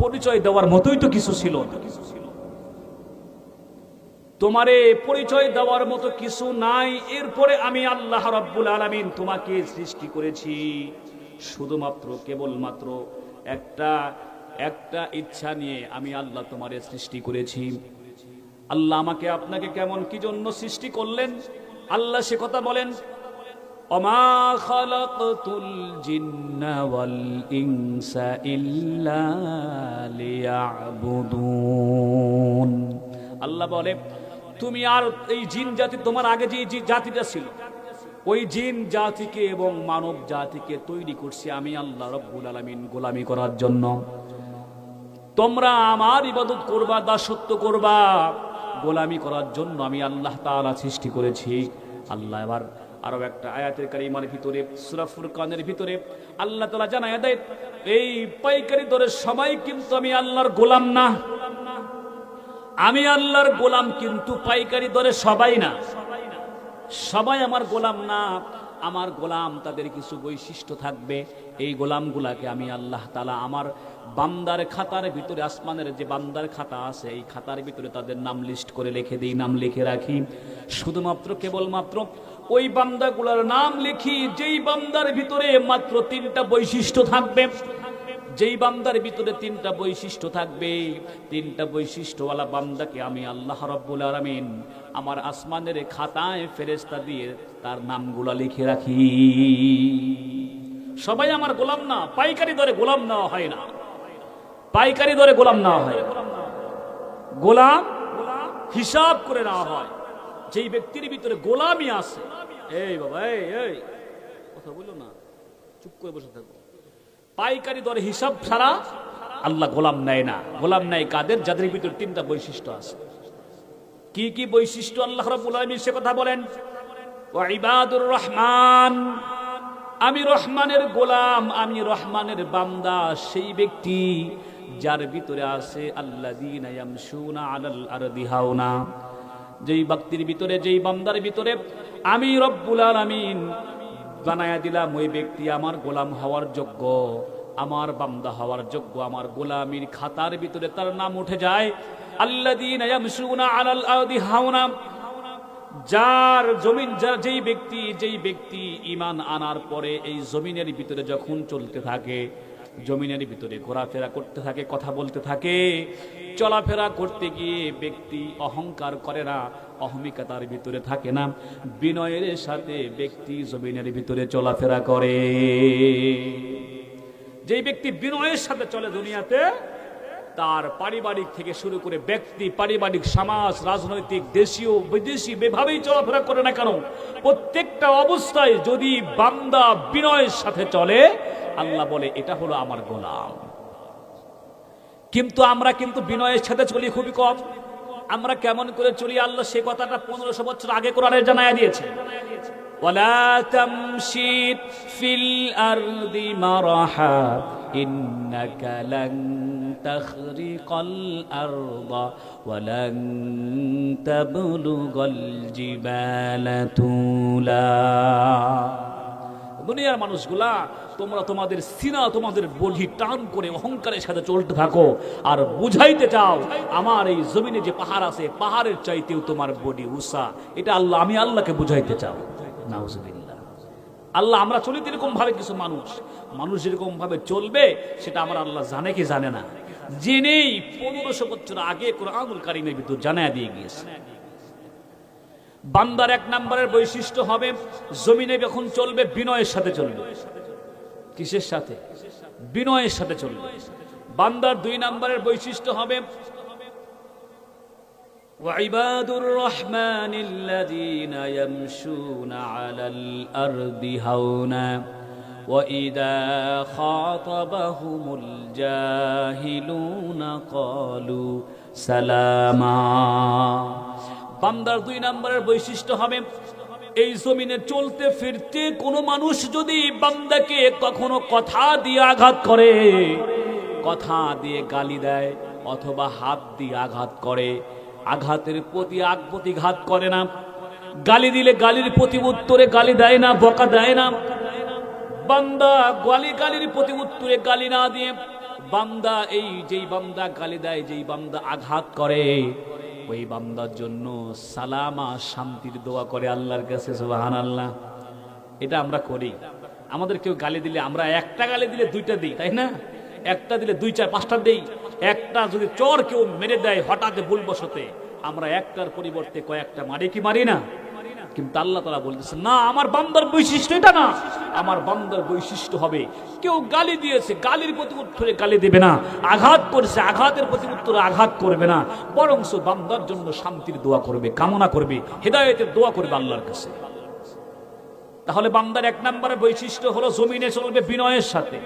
পরিচয় দেওয়ার মতোই তো কিছু ছিল তোমারে পরিচয় দেওয়ার মতো কিছু নাই। এরপরে আমি আল্লাহ রাব্বুল আলামিন তোমাকে সৃষ্টি করেছি। শুধুমাত্র, কেবলমাত্র একটা একটা ইচ্ছা নিয়ে আমি আল্লাহ তোমারে সৃষ্টি করেছি। আল্লাহ আমাকে আপনাকে কেমন, কি জন্য সৃষ্টি করলেন? আল্লাহ সে কথা বলেন খালাকতুল জিন্না ওয়াল ইনসা ইল্লা লিয়াবুদুন। আল্লাহ বলে, তুমি আর এই জিন জাতি তোমার আগে যে জাতিটা ছিল, ওই জিন জাতিকে এবং মানব জাতিকে তৈরি করছি আমি আল্লাহ রব্বুল আলামিন গোলামি করার জন্য। তোমরা আমার ইবাদত করবা, দাসত্ব করবা, গোলামি করার জন্য আমি আল্লাহ তাআলা সৃষ্টি করেছি। আল্লাহ এবার আরও একটা আয়াতের কারিমার ভিতরে, সূরা কানের ভিতরে আল্লাহ তালা জানায় দেয় এই পাইকারি দরের সময় কিন্তু আমি আল্লাহর গোলাম না। আমি আল্লাহর গোলাম কিন্তু পাইকারি দরে সবাই না। সবাই আমার গোলাম না, আমার গোলাম তাদের কিছু বৈশিষ্ট্য থাকবে। এই গোলামগুলাকে আমি আল্লাহ তালা আমার বান্দার খাতার ভিতরে, আসমানের যে বান্দার খাতা আছে, এই খাতার ভিতরে তাদের নাম লিস্ট করে লিখে দিই, নাম লিখে রাখি। শুধুমাত্র, কেবলমাত্র ওই বান্দাগুলার নাম লিখি, যেই বান্দার ভিতরে মাত্র তিনটা বৈশিষ্ট্য থাকবে। যেই বান্দার ভিতরে তিনটা বৈশিষ্ট্য থাকবে, তিনটা বৈশিষ্ট্যওয়ালা বান্দাকে আমি আল্লাহ রব্বুল আলামিন আমার আসমানের খাতায় ফেরেস্তা দিয়ে তার নামগুলা লিখে রাখি। সবাই আমার গোলাম না, পাইকারি দরে গোলাম নেওয়া হয় না। পাইকারি দরে গোলাম নেওয়া হয় গোলাম হিসাব করে নেওয়া হয়। যেই ব্যক্তির ভিতরে গোলামি আছে। এই বাবা, এই এই। কথা বলো না? চুপ করে বসে থাকো। পাইকারি দরে হিসাব ছাড়া আল্লাহ গোলাম নেয় না। গোলাম নেয় কাদের? যাদের ভিতরে তিনটা বৈশিষ্ট্য আছে। কি কি বৈশিষ্ট্য আল্লাহ রাব্বুল সে কথা বলেন? ইবাদুর রহমান। আমি রহমানের গোলাম, আমি রহমানের বান্দা, সেই ব্যক্তি যার ভিতরে আছে, আল্লাযীনা ইয়ামশুনা আলাল আরদি হাওনা। যেই ব্যক্তির ভিতরে, যেই বান্দার ভিতরে আমি রব্বুল আলামিন বানায়া দিলাম, ওই ব্যক্তি আমার গোলাম হওয়ার যোগ্য, আমার বান্দা হওয়ার যোগ্য, আমার গোলামির খাতার ভিতরে তার নাম উঠে যায় ইয়ামশুনা আলাল আরদি হাওনা। যার জমিন, যার যেই ব্যক্তি যেই ব্যক্তি ইমান আনার পরে এই জমিনের ভিতরে যখন চলতে থাকে জমিনের ভিতরে ঘোরাফেরা করতে থাকে, কথা বলতে থাকে। চলাফেরা করতে গিয়ে ব্যক্তি অহংকার করে না, অহমিকতার ভিতরে থাকে না। বিনয়ের সাথে ব্যক্তি জমিনের ভিতরে চলাফেরা করে। যেই ব্যক্তি বিনয়ের সাথে চলে দুনিয়াতে তার পারিবারিক থেকে শুরু করে ব্যক্তি পারিবারিক সমাজ রাজনৈতিক দেশীয় বিদেশি যেভাবেই চলাফেরা করে না কেন প্রত্যেকটা অবস্থায় যদি বান্দা বিনয়ের সাথে চলে আল্লাহ বলে এটা হলো আমার গোলাম কিন্তু আমরা কিন্তু বিনয়ের সাথে চলি খুবই কম আমরা কেমন করে চলি আল্লাহ সে কথাটা পনেরোশো বছর আগে কোরআনে জানায় দিয়েছে ولا تمشي في الأرض مرحا إنك لن تخرق الأرض ولن تبلغ الجبال طولا দুনিয়ার মানুষগুলা তোমরা তোমাদের সিনা তোমাদের বলি টান করে অহংকারের সাথে চলতে থাকো আর বুঝাইতে চাও আমার এই জমিনে যে পাহাড় আছে পাহাড়ের চাইতেও তোমার বডি উষা এটা আল্লাহ আমি আল্লাহকে বুঝাইতে চাও নাউজুবিল্লাহ আল্লাহ আমরা চলি ভাবে কিছু মানুষ। মানুষ যেরকম ভাবে চলবে, সেটা আমার আল্লাহ জানে কি জানে না। জেনেই পনেরোশো বছর আগে কোরআনুল কারিমের ভিতর জানায় দিয়ে গিয়েছে। বান্দার এক নাম্বারের বৈশিষ্ট্য হবে, জমিনে যখন চলবে, বিনয়ের সাথে চলবে। কিসের সাথে? বিনয়ের সাথে চলবে। বান্দার দুই নাম্বারের বৈশিষ্ট্য হবে وعباد الرحمن الذين يمشون على الأرض هونا وإذا خاطبهم الجاهلون قالوا سلاما বান্দার দুই নম্বরের বৈশিষ্ট্য হবে এই জমিনে চলতে ফিরতে কোনো মানুষ যদি বান্দাকে কখনো কথা দিয়ে আঘাত করে কথা দিয়ে গালি দেয় অথবা হাত দিয়ে আঘাত করে আঘাতের প্রতি আগ প্রতিঘাত করে না। গালি দিলে গালির প্রতি উত্তরে গালি দেয় না, বকা দেয় না। বান্দা গালি গালির প্রতি উত্তরে গালি না দিয়ে বান্দা এই যেই বান্দা গালি দেয়, যেই বান্দা আঘাত করে, ওই বান্দার জন্য সালামা শান্তির দোয়া করে আল্লাহর কাছে সুবাহান আল্লাহ এটা আমরা করি। আমাদের কেউ গালি দিলে আমরা একটা গালি দিলে দুইটা দিই, তাই না? একটা দিলে দুই, চার, পাঁচটা দেই। একটা যদি চর কেউ মেরে দেয় হঠাৎ ভুলবশতে, আমরা একটার পরিবর্তে কয়েকটা মারি কি মারি না? কিন্তু আল্লাহ তালা বলতেছে, না, আমার বান্দার বৈশিষ্ট্য এটা না। আমার বান্দার বৈশিষ্ট্য হবে, কেউ গালি দিয়েছে, গালির প্রতি উত্তরে গালি দেবে না। আঘাত করেছে, আঘাতের প্রতি উত্তরে আঘাত করবে না। বরং বান্দার জন্য শান্তির দোয়া করবে, কামনা করবে, হেদায়েতের দোয়া করবে আল্লাহর কাছে। তাহলে বান্দার এক নম্বরের বৈশিষ্ট্য হলো, জমিনে চলবে বিনয়ের সাথে।